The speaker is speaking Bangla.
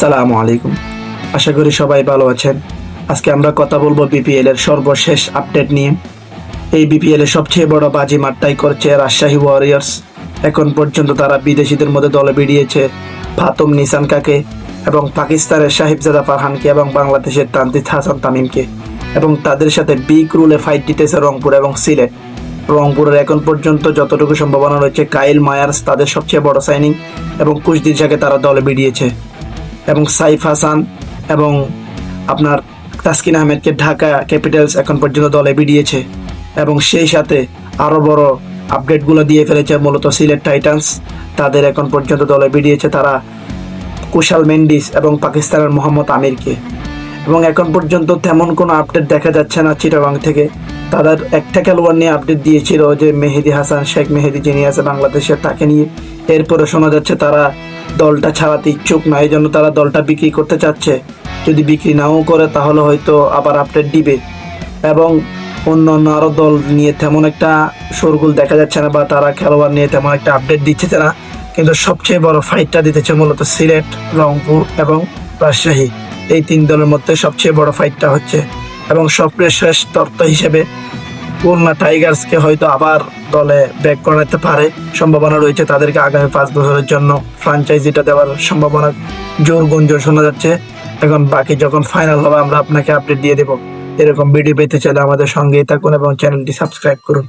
আসসালামু আলাইকুম। আশা করি সবাই ভালো আছেন। আজকে আমরা কথা বলব বিপিএল এর সর্বশেষ আপডেট নিয়ে। এই বিপিএল এর সবচেয়ে বড় বাজি মাঠটাই করছে রাজশাহী ওয়ারিয়ার্স। এখন পর্যন্ত তারা বিদেশিদের মধ্যে দলে ফাতুম নিসানকাকে এবং পাকিস্তানের সাহিবজাদা ফারহানকে এবং বাংলাদেশের তান্ত্রিক হাসান তামিমকে। এবং তাদের সাথে বিগ রুলে ফাইট দিতেছে রংপুর এবং সিলেট। রংপুরের এখন পর্যন্ত যতটুকু সম্ভাবনা রয়েছে, কাইল মায়ার্স তাদের সবচেয়ে বড় সাইনিং এবং কুশদিন শাকে তারা দলে বেরিয়েছে এবং সাইফ হাসান এবং আপনার তাসকিন আহমেদকে ঢাকা ক্যাপিটালস এখন পর্যন্ত দলে বিড়িয়েছে এবং সেই সাথে আরও বড় আপডেটগুলো দিয়ে ফেলেছে মূলত সিলেট টাইটান্স। তাদের এখন পর্যন্ত দলে বিড়িয়েছে তারা কুশাল মেন্ডিস এবং পাকিস্তানের মোহাম্মদ আমিরকে। এবং এখন পর্যন্ত তেমন কোনো আপডেট দেখা যাচ্ছে না চিটাগাং থেকে। তাদের একটা খেলোয়াড় নিয়ে আপডেট দিয়েছিল যে মেহেদি হাসান, শেখ মেহেদি যিনি আছে বাংলাদেশের তাকে নিয়ে। এরপরে শোনা যাচ্ছে তারা দলটা ছাড়াতে ইচ্ছুক না এই জন্য তারা দলটা বিক্রি করতে চাচ্ছে। যদি বিক্রি নাও করে, তাহলে হয়তো আবার আপডেট দিবে। এবং অন্য অন্য আরও দল নিয়ে তেমন একটা শোরগোল দেখা যাচ্ছে না, বা তারা খেলোয়াড় নিয়ে তেমন একটা আপডেট দিচ্ছে না। কিন্তু সবচেয়ে বড় ফাইটটা দিতেছে মূলত সিলেট, রংপুর এবং রাজশাহী। এই তিন দলের মধ্যে সবচেয়ে বড় ফাইটটা হচ্ছে এবং স্বপ্নের শেষ তর্ত হিসেবে খুলনা টাইগার্সকে হয়তো আবার দলে ব্যাক করাতে পারে। সম্ভাবনা রয়েছে তাদেরকে আগামী পাঁচ বছরের জন্য ফ্রাঞ্চাইজিটা দেওয়ার সম্ভাবনা জোর গুঞ্জন শোনা যাচ্ছে। এখন বাকি যখন ফাইনাল হবে, আমরা আপনাকে আপডেট দিয়ে দেবো। এরকম ভিডিও পেতে চাইলে আমাদের সঙ্গেই থাকুন এবং চ্যানেলটি সাবস্ক্রাইব করুন।